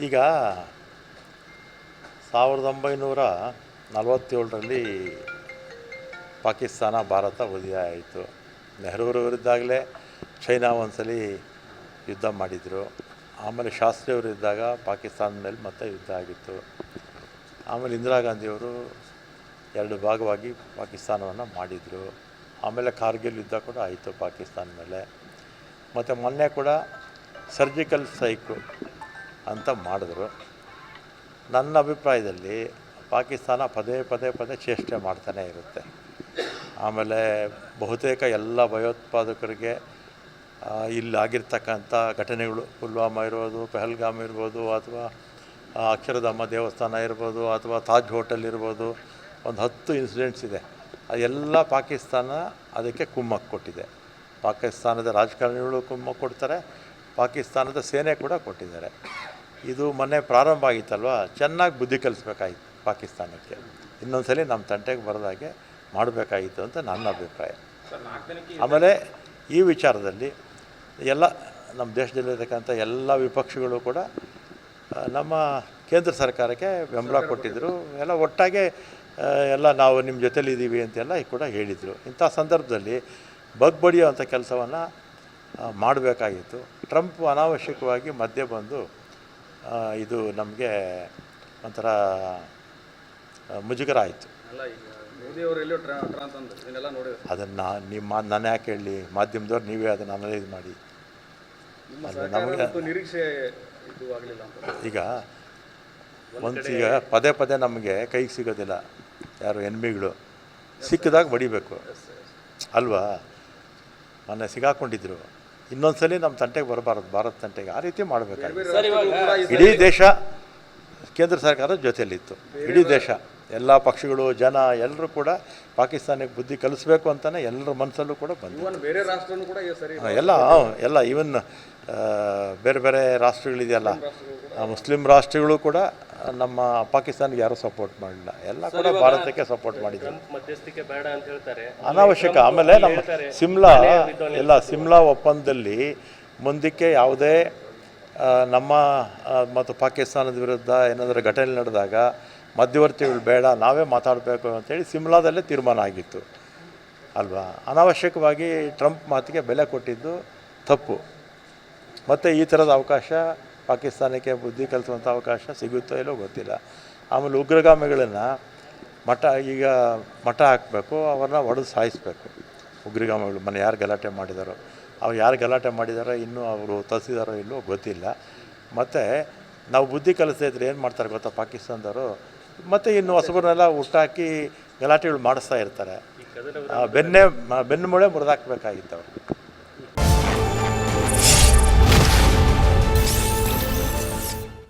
ಈಗ ಸಾವಿರದ ಒಂಬೈನೂರ ನಲವತ್ತೇಳರಲ್ಲಿ ಪಾಕಿಸ್ತಾನ ಭಾರತ ಉದಯ ಆಯಿತು. ನೆಹರೂರ ಇದ್ದಾಗಲೇ ಚೈನಾ ಒಂದ್ಸಲಿ ಯುದ್ಧ ಮಾಡಿದರು. ಆಮೇಲೆ ಶಾಸ್ತ್ರಿಯವರು ಇದ್ದಾಗ ಪಾಕಿಸ್ತಾನದ ಮೇಲೆ ಮತ್ತೆ ಯುದ್ಧ ಆಗಿತ್ತು. ಆಮೇಲೆ ಇಂದಿರಾ ಗಾಂಧಿಯವರು ಎರಡು ಭಾಗವಾಗಿ ಪಾಕಿಸ್ತಾನವನ್ನು ಮಾಡಿದರು. ಆಮೇಲೆ ಕಾರ್ಗಿಲ್ ಯುದ್ಧ ಕೂಡ ಆಯಿತು ಪಾಕಿಸ್ತಾನ ಮೇಲೆ. ಮತ್ತು ಮೊನ್ನೆ ಕೂಡ ಸರ್ಜಿಕಲ್ ಸ್ಟ್ರೈಕು ಅಂತ ಮಾಡಿದ್ರು. ನನ್ನ ಅಭಿಪ್ರಾಯದಲ್ಲಿ ಪಾಕಿಸ್ತಾನ ಪದೇ ಪದೇ ಪದೇ ಚೇಷ್ಟೆ ಮಾಡ್ತಾನೇ ಇರುತ್ತೆ. ಆಮೇಲೆ ಬಹುತೇಕ ಎಲ್ಲ ಭಯೋತ್ಪಾದಕರಿಗೆ ಇಲ್ಲಿ ಆಗಿರ್ತಕ್ಕಂಥ ಘಟನೆಗಳು, ಪುಲ್ವಾಮಾ ಇರ್ಬೋದು, ಪೆಹಲ್ಗಾಮ್ ಇರ್ಬೋದು, ಅಥವಾ ಅಕ್ಷರಧಾಮ ದೇವಸ್ಥಾನ ಇರ್ಬೋದು, ಅಥವಾ ತಾಜ್ ಹೋಟೆಲ್ ಇರ್ಬೋದು, ಒಂದು ಹತ್ತು ಇನ್ಸಿಡೆಂಟ್ಸ್ ಇದೆ. ಅದೆಲ್ಲ ಪಾಕಿಸ್ತಾನ ಅದಕ್ಕೆ ಕುಮ್ಮಕ್ಕು ಕೊಟ್ಟಿದೆ ಪಾಕಿಸ್ತಾನದ ರಾಜಕಾರಣಿಗಳು ಕುಮ್ಮಕ್ಕು ಕೊಡ್ತಾರೆ ಪಾಕಿಸ್ತಾನದ ಸೇನೆ ಕೂಡ ಕೊಟ್ಟಿದ್ದಾರೆ. ಇದು ಮೊನ್ನೆ ಪ್ರಾರಂಭ ಆಗಿತ್ತಲ್ವ? ಚೆನ್ನಾಗಿ ಬುದ್ಧಿ ಕಲಿಸ್ಬೇಕಾಗಿತ್ತು ಪಾಕಿಸ್ತಾನಕ್ಕೆ. ಇನ್ನೊಂದ್ಸಲಿ ನಮ್ಮ ತಂಟೆಗೆ ಬರೋದಾಗೆ ಮಾಡಬೇಕಾಗಿತ್ತು ಅಂತ ನನ್ನ ಅಭಿಪ್ರಾಯ. ಆಮೇಲೆ ಈ ವಿಚಾರದಲ್ಲಿ ಎಲ್ಲ ನಮ್ಮ ದೇಶದಲ್ಲಿರ್ತಕ್ಕಂಥ ಎಲ್ಲ ವಿಪಕ್ಷಗಳು ಕೂಡ ನಮ್ಮ ಕೇಂದ್ರ ಸರ್ಕಾರಕ್ಕೆ ಬೆಂಬಲ ಕೊಟ್ಟಿದ್ದರು ಎಲ್ಲ ಒಟ್ಟಾಗೆ ಎಲ್ಲ ನಾವು ನಿಮ್ಮ ಜೊತೆಲಿದ್ದೀವಿ ಅಂತೆಲ್ಲ ಕೂಡ ಹೇಳಿದರು. ಇಂಥ ಸಂದರ್ಭದಲ್ಲಿ ಬಗ್ಬಡಿಯೋ ಅಂಥ ಕೆಲಸವನ್ನು ಮಾಡಬೇಕಾಗಿತ್ತು. ಟ್ರಂಪ್ ಅನಾವಶ್ಯಕವಾಗಿ ಮಧ್ಯೆ ಬಂದು ಇದು ನಮಗೆ ಒಂಥರ ಮುಜುಗರ ಆಯಿತು ಅದನ್ನು ನಿಮ್ಮ ನಾನು ಯಾಕೆ ಹೇಳಿ ಮಾಧ್ಯಮದವ್ರು ನೀವೇ ಅದನ್ನು ಅನಲೈಸ್ ಮಾಡಿ. ನಮಗೆ ನಿರೀಕ್ಷೆ ಈಗ ಒಂದು ಈಗ ಪದೇ ಪದೇ ನಮಗೆ ಕೈಗೆ ಸಿಗೋದಿಲ್ಲ. ಯಾರು ಎನ್ಮಿಗಳು ಸಿಕ್ಕಿದಾಗ ಬಡಿಬೇಕು. ಅಲ್ವಾ? ಮೊನ್ನೆ ಸಿಗಾಕೊಂಡಿದ್ರು. ಇನ್ನೊಂದ್ಸಲಿ ನಮ್ಮ ತಂಟೆಗೆ ಬರಬಾರದು ಭಾರತ ತಂಟೆಗೆ. ಆ ರೀತಿ ಮಾಡಬೇಕಾಗಿತ್ತು. ಇಡೀ ದೇಶ ಕೇಂದ್ರ ಸರ್ಕಾರದ ಜೊತೆಯಲ್ಲಿತ್ತು. ಇಡೀ ದೇಶ ಎಲ್ಲ ಪಕ್ಷಗಳು ಜನ ಎಲ್ಲರೂ ಕೂಡ ಪಾಕಿಸ್ತಾನಕ್ಕೆ ಬುದ್ಧಿ ಕಲಿಸ್ಬೇಕು ಅಂತಲೇ ಎಲ್ಲರ ಮನಸ್ಸಲ್ಲೂ ಕೂಡ ಬಂದು ಬೇರೆ ರಾಷ್ಟ್ರನೂ ಕೂಡ ಎಲ್ಲ ಎಲ್ಲ ಈವನ್ ಬೇರೆ ಬೇರೆ ರಾಷ್ಟ್ರಗಳಿದೆಯಲ್ಲ ಮುಸ್ಲಿಂ ರಾಷ್ಟ್ರಗಳು ಕೂಡ ನಮ್ಮ ಪಾಕಿಸ್ತಾನಿಗೆ ಯಾರೂ ಸಪೋರ್ಟ್ ಮಾಡಿಲ್ಲ ಎಲ್ಲ ಕೂಡ ಭಾರತಕ್ಕೆ ಸಪೋರ್ಟ್ ಮಾಡಿದ್ರು. ಮಧ್ಯಸ್ಥಿಕೆ ಬೇಡ ಅಂತ ಹೇಳ್ತಾರೆ. ಅನಾವಶ್ಯಕ. ಆಮೇಲೆ ನಮ್ಮ ಸಿಮ್ಲಾ ಎಲ್ಲ ಸಿಮ್ಲಾ ಒಪ್ಪಂದದಲ್ಲಿ ಮುಂದಕ್ಕೆ ಯಾವುದೇ ನಮ್ಮ ಮತ್ತು ಪಾಕಿಸ್ತಾನದ ವಿರುದ್ಧ ಏನಾದರೂ ಘಟನೆ ನಡೆದಾಗ ಮಧ್ಯವರ್ತಿಗಳು ಬೇಡ ನಾವೇ ಮಾತಾಡಬೇಕು ಅಂತೇಳಿ ಸಿಮ್ಲಾದಲ್ಲೇ ತೀರ್ಮಾನ ಆಗಿತ್ತು. ಅಲ್ವಾ? ಅನಾವಶ್ಯಕವಾಗಿ ಟ್ರಂಪ್ ಮಾತಿಗೆ ಬೆಲೆ ಕೊಟ್ಟಿದ್ದು ತಪ್ಪು. ಮತ್ತು ಈ ಥರದ ಅವಕಾಶ ಪಾಕಿಸ್ತಾನಕ್ಕೆ ಬುದ್ಧಿ ಕಲಿಸುವಂಥ ಅವಕಾಶ ಸಿಗುತ್ತೋ ಇಲ್ಲೋ ಗೊತ್ತಿಲ್ಲ. ಆಮೇಲೆ ಉಗ್ರಗಾಮಿಗಳನ್ನು ಮಠ ಈಗ ಮಠ ಹಾಕಬೇಕು ಅವ್ರನ್ನ ಹೊಡೆದು ಸಾಯಿಸಬೇಕು. ಉಗ್ರಗಾಮಿಗಳು ಮನೆ ಯಾರು ಗಲಾಟೆ ಮಾಡಿದಾರೋ ಅವ್ರು ಯಾರು ಗಲಾಟೆ ಮಾಡಿದಾರೋ ಇನ್ನೂ ಅವರು ತರಿಸಿದಾರೋ ಇಲ್ಲೋ ಗೊತ್ತಿಲ್ಲ. ಮತ್ತು ನಾವು ಬುದ್ಧಿ ಕಲಿಸ್ತಾ ಇದ್ರೆ ಏನು ಮಾಡ್ತಾರೆ ಗೊತ್ತಾ ಪಾಕಿಸ್ತಾನದವರು? ಮತ್ತು ಇನ್ನು ಹೊಸಬರನ್ನೆಲ್ಲ ಹುಟ್ಟಾಕಿ ಗಲಾಟೆಗಳು ಮಾಡಿಸ್ತಾ ಇರ್ತಾರೆ. ಬೆನ್ನೇ ಬೆನ್ನೆ ಮ- ಬೆನ್ನು ಮೂಳೆ ಮುರಿದಾಕ್ಬೇಕಾಗಿತ್ತು ಅವರು.